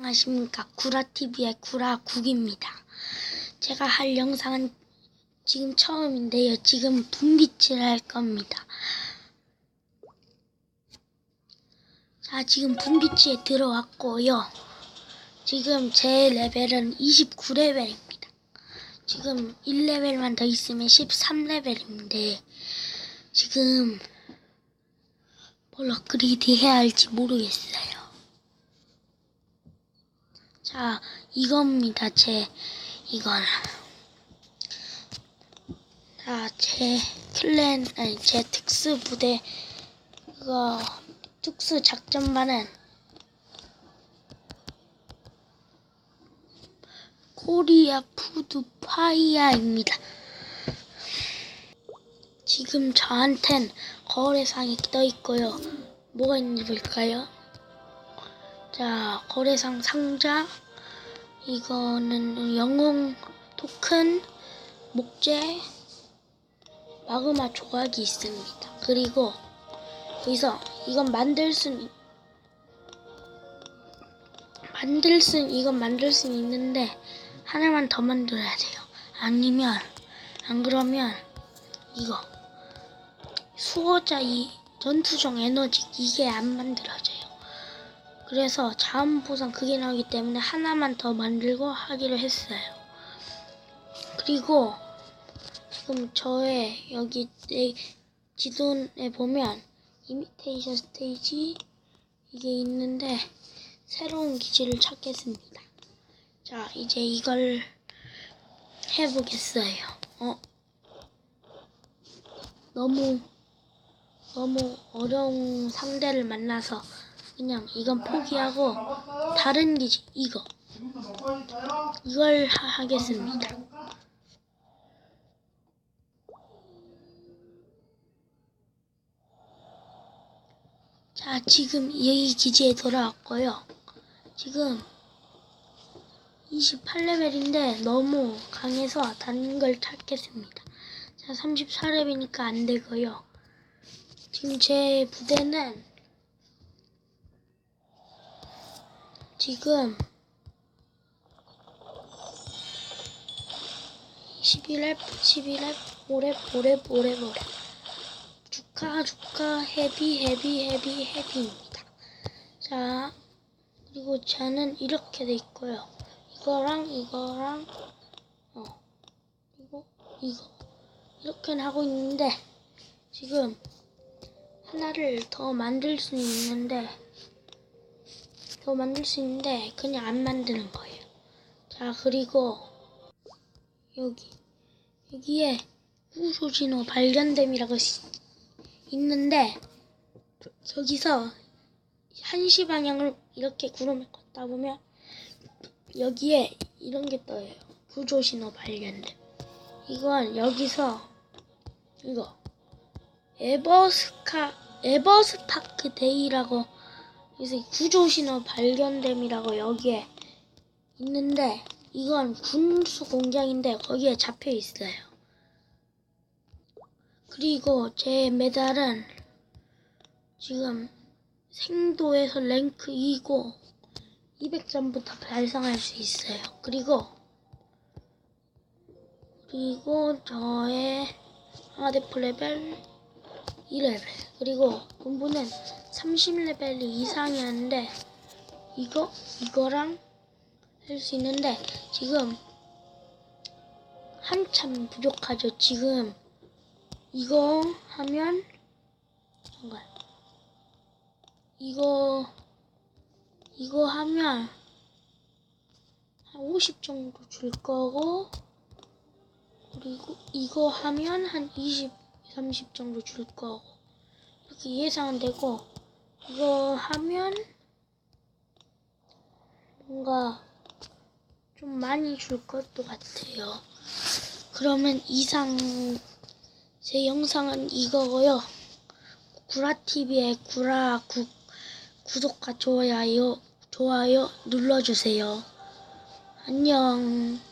안녕하십니까 구라TV의 구라국입니다. 제가 할 영상은 지금 처음인데요. 지금 분빛을 할 겁니다. 자, 지금 분빛에 들어왔고요. 지금 제 레벨은 29레벨입니다. 지금 1레벨만 더 있으면 13레벨인데 지금 뭘 업그레이드 해야 할지 모르겠어요. 자, 이겁니다. 제, 이건. 자, 제 클랜, 아니, 제 특수 부대, 그거, 특수 작전반은 코리아 푸드 파이야입니다. 지금 저한텐 거래상이 떠 있고요. 뭐가 있는지 볼까요? 자, 거래상 상자. 이거는 영웅 토큰, 목재, 마그마 조각이 있습니다. 그리고 여기서 이건 만들 순 만들 순 이건 만들 순 있는데 하나만 더 만들어야 돼요. 아니면 안 그러면 이거 수호자 이 전투종 에너지 이게 안 만들어져요. 그래서 자원 보상 그게 나오기 때문에 하나만 더 만들고 하기로 했어요. 그리고 지금 저의 여기 내 지도에 보면 이미테이션 스테이지 이게 있는데 새로운 기지를 찾겠습니다. 자, 이제 이걸 해보겠어요. 어? 너무 너무 어려운 상대를 만나서 그냥 이건 포기하고 다른 기지 이거 이걸 하, 하겠습니다. 자, 지금 여기 기지에 돌아왔고요. 지금 28레벨인데 너무 강해서 다른 걸 찾겠습니다. 자, 34레벨이니까 안 되고요. 지금 제 부대는 지금 11랩, 11랩, 5랩, 5랩, 5랩, 5랩. 주카, 주카, 헤비, 헤비, 헤비, 헤비입니다. 자, 그리고 저는 이렇게 돼 있고요. 이거랑 이거랑, 어, 이거, 이거. 이렇게는 하고 있는데, 지금 하나를 더 만들 수는 있는데, 더 만들 수 있는데 그냥 안 만드는 거예요. 자 그리고 여기 여기에 우소진호 발견됨이라고 시- 있는데 저 기서 한시 방향을 이렇게 구름을 걷다 보면 여기에 이런 게 떠요. 구조신호 발견됨. 이건 여기서 이거 에버스카 에버스파크 데이라고 그래서 구조신호 발견됨이라고 여기에 있는데 이건 군수 공장인데 거기에 잡혀 있어요. 그리고 제 메달은 지금 생도에서 랭크 2고 200점부터 달성할 수 있어요. 그리고 그리고 저의 하데프 레벨 2레벨 그리고 본부는 30레벨이 이상이었는데 이거 이거랑 할 수 있는데 지금 한참 부족하죠. 지금 이거 하면 잠깐 이거 이거 하면 한 50 정도 줄 거고 그리고 이거 하면 한 20, 30 정도 줄 거고 이렇게 예상은 되고 이거 하면 뭔가 좀 많이 줄 것도 같아요. 그러면 이상 제 영상은 이거고요. 구라TV의 구라국 구독과 좋아요 좋아요 눌러주세요. 안녕.